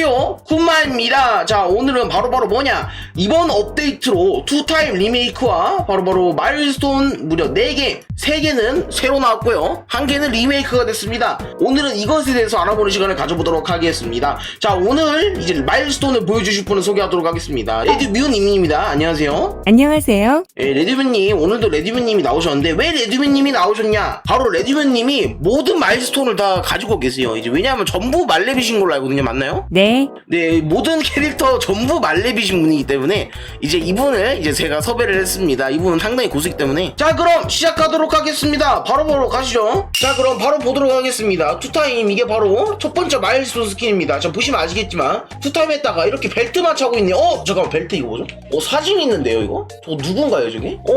안녕하세요 훈마입니다 자 오늘은 바로 바로 뭐냐? 이번 업데이트로 투타임 리메이크와 바로 바로 마일스톤 무려 4개 3개는 새로 나왔고요. 1개는 리메이크가 됐습니다. 오늘은 이것에 대해서 알아보는 시간을 가져보도록 하겠습니다. 자 오늘 이제 마일스톤을 보여주실 분을 소개하도록 하겠습니다. 레드뮤님입니다. 안녕하세요. 안녕하세요. 예, 레드뮤님 오늘도 레드뮤님이 나오셨는데 왜 레드뮤님이 나오셨냐? 바로 레드뮤님이 모든 마일스톤을 다 가지고 계세요. 이제 왜냐하면 전부 말렙이신 걸로 알거든요. 맞나요? 네, 네, 모든 캐릭터 전부 말렙이신 분이기 때문에 이제 이분을 이제 제가 섭외를 했습니다. 이분은 상당히 고수이기 때문에 자 그럼 시작하도록 하겠습니다. 바로 보러 가시죠. 자 그럼 바로 보도록 하겠습니다. 투타임 이게 바로 첫 번째 마일스톤 스킨입니다. 자 보시면 아시겠지만 투타임 했다가 이렇게 벨트만 차고 있네요. 어 잠깐만 벨트 이거 뭐죠? 어 사진 있는데요 이거? 저 누군가요 저게? 어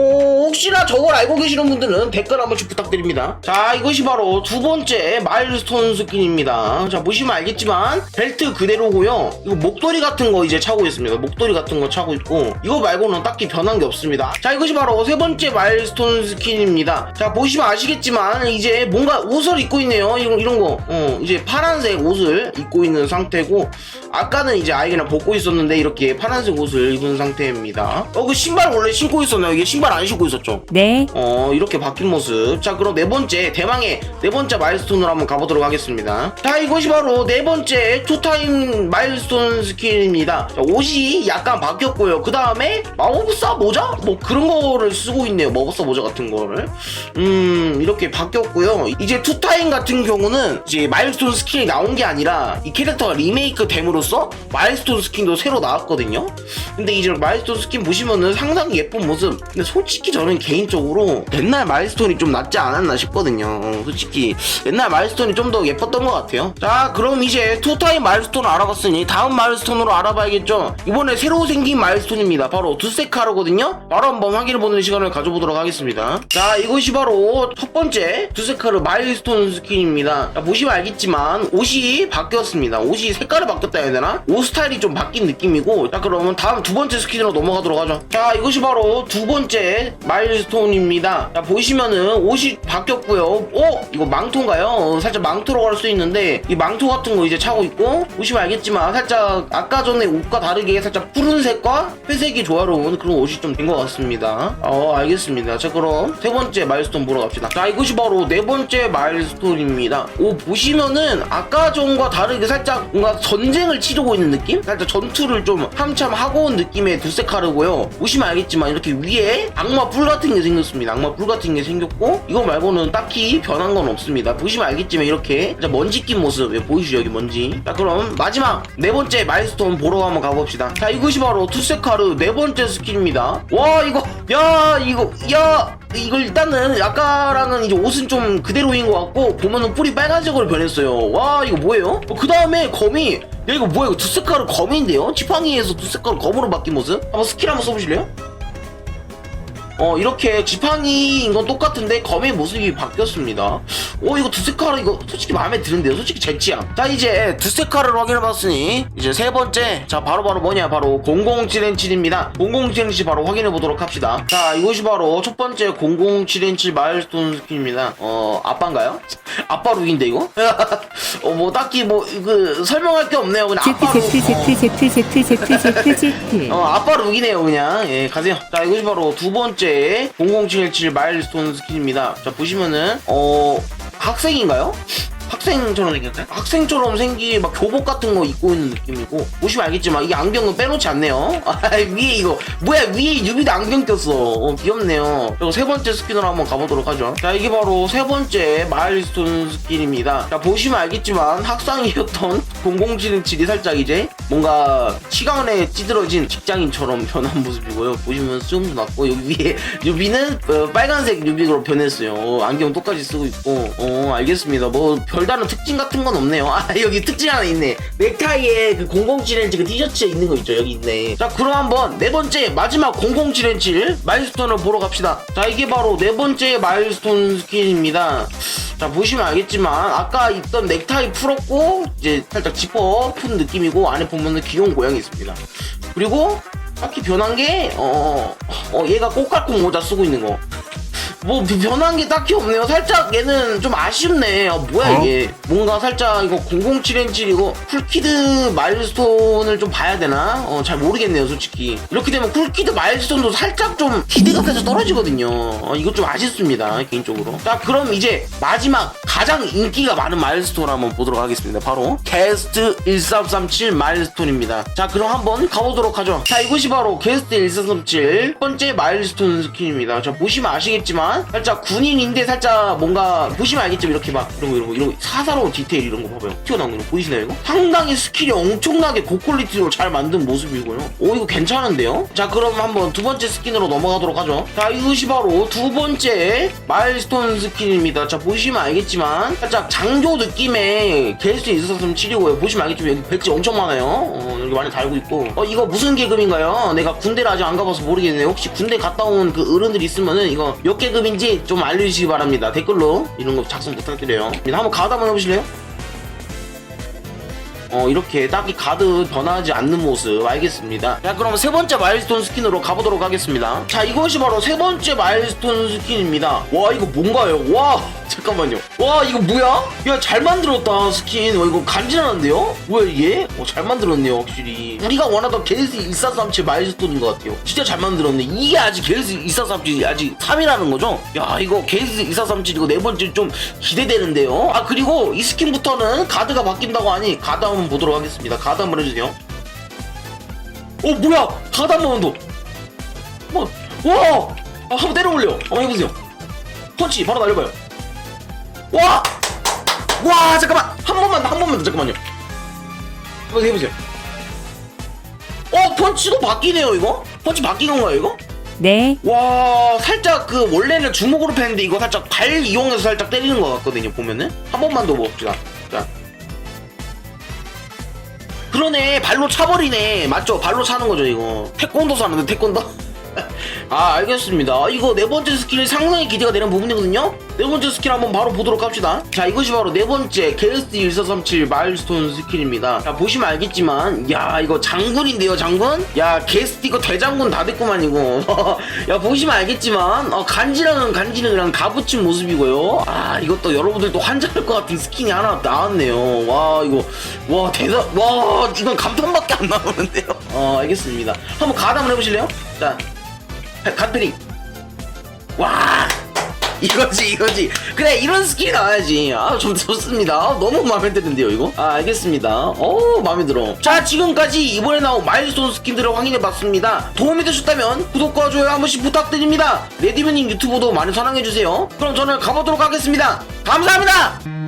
혹시나 저걸 알고 계시는 분들은 댓글 한 번씩 부탁드립니다. 자 이것이 바로 두 번째 마일스톤 스킨입니다. 자 보시면 알겠지만 벨트 그대로고요. 이거 목도리 같은 거 이제 차고 있습니다. 목도리 같은 거 차고 있고 이거 말고는 딱히 변한 게 없습니다. 자 이것이 바로 세 번째 마일스톤 스킨입니다. 자 보시면 아시겠지만 이제 뭔가 옷을 입고 있네요. 이런 이런 거. 어 이제 파란색 옷을 입고 있는 상태고 아까는 이제 아예 그냥 벗고 있었는데 이렇게 파란색 옷을 입은 상태입니다. 어 그 신발 원래 신고 있었나요? 이게 신발 안 신고 있었죠? 네, 어 이렇게 바뀐 모습 자 그럼 네 번째 대망의 네 번째 마일스톤으로 한번 가보도록 하겠습니다 자 이것이 바로 네 번째 투타임 마일스톤 스킬입니다. 자, 옷이 약간 바뀌었고요. 그 다음에 마법사 모자? 뭐 그런 거를 쓰고 있네요. 마법사 모자 같은 거를. 음 이렇게 바뀌었고요. 이제 투타임 같은 경우는 이제 마일스톤 스킨이 나온 게 아니라 이 캐릭터가 리메이크 됨으로써 마일스톤 스킨도 새로 나왔거든요. 근데 이제 마일스톤 스킨 보시면은 상당히 예쁜 모습. 근데 솔직히 저는 개인적으로 옛날 마일스톤이 좀 낫지 않았나 싶거든요. 어, 솔직히 옛날 마일스톤이 좀 더 예뻤던 것 같아요. 자 그럼 이제 투타임 마일스톤을 알아봤으니 다음 마일스톤으로 알아봐야겠죠? 이번에 새로 생긴 마일스톤입니다. 바로 두세카르거든요? 바로 한번 확인해 보는 시간을 가져보도록 하겠습니다. 자 이것이 바로 첫 번째 두세카르 마일스톤 스킨입니다. 자, 보시면 알겠지만 옷이 바뀌었습니다. 옷이 색깔이 바뀌었다 해야 되나? 옷 스타일이 좀 바뀐 느낌이고 자 그러면 다음 두 번째 스킨으로 넘어가도록 하죠. 자 이것이 바로 두 번째 마일스톤입니다. 자 보시면은 옷이 바뀌었고요. 어? 이거 망토인가요? 어, 살짝 망토로 갈 수 있는데 이 망토 같은 거 이제 차고 있고 보시면 알겠지만 살짝 아까 전에 옷과 다르게 살짝 푸른색과 회색이 조화로운 그런 옷이 좀 된 것 같습니다. 어 알겠습니다. 자 그럼 세 번째 마일스톤 보러 갑시다. 자 이것이 바로 네 번째 마일스톤입니다. 오 보시면은 아까 전과 다르게 살짝 뭔가 전쟁을 치르고 있는 느낌? 살짝 전투를 좀 한참 하고 온 느낌의 두세카르고요. 보시면 알겠지만 이렇게 위에 악마 뿔 같은 게 생겼습니다. 악마 뿔 같은 게 생겼고 이거 말고는 딱히 변한 건 없습니다. 보시면 알겠지만 이렇게 먼지 낀 모습. 예, 보이시죠? 여기 먼지? 자 그럼 마지막 네 번째 마일스톤 보러 한번 가봅시다 자 이것이 바로 투세카르 네 번째 스킬입니다 와 이거 야 이거 야 이걸 일단은 아까랑은 이제 옷은 좀 그대로인 것 같고 보면은 뿔이 빨간색으로 변했어요 와 이거 뭐예요? 그 다음에 검이 야 이거 뭐야 이거 두스카르 검인데요? 지팡이에서 두스카르 검으로 바뀐 모습? 한번 스킬 한번 써보실래요? 어 이렇게 지팡이인 건 똑같은데 검의 모습이 바뀌었습니다. 어 이거 두세카르 이거 솔직히 마음에 드는데요. 솔직히 제 취향 자 이제 두세카를 확인해봤으니 이제 세 번째 자 바로바로 바로 뭐냐 바로 007N7입니다. 007N7 바로 확인해보도록 합시다. 자 이것이 바로 첫 번째 007N7 마일스톤 스킨입니다. 어 아빠인가요? 아빠 룩인데 이거? 어 뭐 딱히 뭐 그 설명할 게 없네요. 그냥 아빠 룩. 어. 어 아빠 룩이네요 그냥. 예 가세요. 자 이것이 바로 두 번째 00717 마일스톤 스킨입니다. 자, 보시면은, 어, 학생인가요? 학생처럼 생겼나요? 학생처럼 생긴 막 교복 같은 거 입고 있는 느낌이고 보시면 알겠지만 이 안경은 빼놓지 않네요 아 위에 이거 뭐야 위에 유비도 안경 꼈어 어, 귀엽네요 그리고 세 번째 스킨으로 한번 가보도록 하죠 자 이게 바로 세 번째 마일스톤 스킨입니다 자 보시면 알겠지만 학상이었던 007이 살짝 이제 뭔가 시간에 찌들어진 직장인처럼 변한 모습이고요. 보시면 수염도 났고 여기 위에 유비는 어, 빨간색 유비로 변했어요. 어, 안경 똑같이 쓰고 있고. 어 알겠습니다. 뭐 별다른 특징 같은 건 없네요. 아 여기 특징 하나 있네. 넥타이에 그 007렌즈 그 티셔츠에 있는 거 있죠. 여기 있네. 자 그럼 한번 네 번째 마지막 007렌즈 마일스톤을 보러 갑시다. 자 이게 바로 네 번째 마일스톤 스킨입니다 자 보시면 알겠지만 아까 있던 넥타이 풀었고 이제 살짝 지퍼 푼 느낌이고 안에 보면은 귀여운 고양이 있습니다. 그리고 딱히 변한 게 어, 어 얘가 꽃갈콘 모자 쓰고 있는 거 뭐 변한 게 딱히 없네요. 살짝 얘는 좀 아쉽네. 아, 뭐야 어? 이게? 뭔가 살짝 이거 007N7 이거 쿨키드 마일스톤을 좀 봐야 되나? 어, 잘 모르겠네요, 솔직히. 이렇게 되면 쿨키드 마일스톤도 살짝 좀 기대가 돼서 떨어지거든요. 어, 이거 좀 아쉽습니다, 개인적으로. 자, 그럼 이제 마지막 가장 인기가 많은 마일스톤 한번 보도록 하겠습니다. 바로 게스트 1337 마일스톤입니다. 자, 그럼 한번 가보도록 하죠. 자, 이것이 바로 게스트 1437 첫 번째 마일스톤 스킨입니다. 자, 보시면 아시겠지만 살짝 군인인데 살짝 뭔가 보시면 알겠죠? 이렇게 막 이런 거 이런 거 이런 거 사사로운 디테일 이런 거 봐봐요. 튀어나오는 거 보이시나요 이거? 상당히 스킬이 엄청나게 고퀄리티로 잘 만든 모습이고요. 오 이거 괜찮은데요? 자, 그럼 한번 두 번째 스킨으로 넘어가도록 하죠. 자, 이것이 바로 두 번째 마일스톤 스킨입니다. 자, 보시면 알겠지만 살짝 장교 느낌의 게스트 있었으면 치리고요. 보시면 알겠지만 여기 배지 엄청 많아요. 어, 여기 많이 달고 있고. 어, 이거 무슨 계급인가요? 내가 군대를 아직 안 가봐서 모르겠네요. 혹시 군대 갔다 온 그 어른들 있으면은 이거 몇 계급 인지 좀 알려주시기 바랍니다. 댓글로 이런 거 작성 부탁드려요. 한번 가드 한번 해보실래요? 어 이렇게 딱히 가드 변하지 않는 모습 알겠습니다 자 그럼 세 번째 마일스톤 스킨으로 가보도록 하겠습니다 자 이것이 바로 세 번째 마일스톤 스킨입니다 와 이거 뭔가요 와 잠깐만요. 와 이거 뭐야? 야 잘 만들었다 스킨. 와 이거 간지나는데요? 뭐야 이게? 어, 잘 만들었네요 확실히. 우리가 원하던 게스 1437 마일스톤인 것 같아요. 진짜 잘 만들었네. 이게 아직 게스 1437이 아직 3이라는 거죠? 야 이거 게스 1437 이거 네 번째 좀 기대되는데요? 아 그리고 이 스킨부터는 가드가 바뀐다고 하니 가드 한번 보도록 하겠습니다. 가드 한번 해주세요. 어 뭐야? 가드 한번 더. 뭐, 와! 아, 한번 때려 올려 한번 해보세요. 펀치 바로 날려봐요 와! 와 잠깐만. 한 번만 한 번만 더 잠깐만요. 한번 해보세요. 어 펀치도 바뀌네요 이거? 펀치 바뀐 건가요 이거? 네, 와 살짝 그 원래는 주먹으로 패는데 이거 살짝 발 이용해서 살짝 때리는 것 같거든요 보면은? 한 번만 더 봅시다. 자. 그러네. 발로 차버리네. 맞죠? 발로 차는 거죠 이거. 태권도 사는데 태권도? 아 알겠습니다. 이거 네 번째 스킬이 상당히 기대가 되는 부분이거든요 네 번째 스킬 한번 바로 보도록 합시다. 자 이것이 바로 네 번째 게스트 1437 마일스톤 스킬입니다. 자 보시면 알겠지만 야 이거 장군인데요 장군? 야 게스트 이거 대장군 다 됐구만 이거. 야 보시면 알겠지만 어, 간지랑은 간지는 그냥 가붙인 모습이고요. 아 이것도 여러분들도 환장할 것 같은 스킨이 하나 나왔네요. 와 이거 와 대단 와 이건 감탄밖에 안 나오는데요. 어 알겠습니다. 한번 한번 해보실래요? 자 갓페링. 와 이거지 이거지. 그래 이런 스킬이 나와야지. 아 좀 좋습니다. 아, 너무 마음에 드는데요 이거? 아 알겠습니다. 어 마음에 들어. 자 지금까지 이번에 나온 마일스톤 스킨들을 확인해봤습니다. 도움이 되셨다면 구독과 좋아요 한 번씩 부탁드립니다. 레디브님 유튜브도 많이 사랑해주세요. 그럼 저는 가보도록 하겠습니다. 감사합니다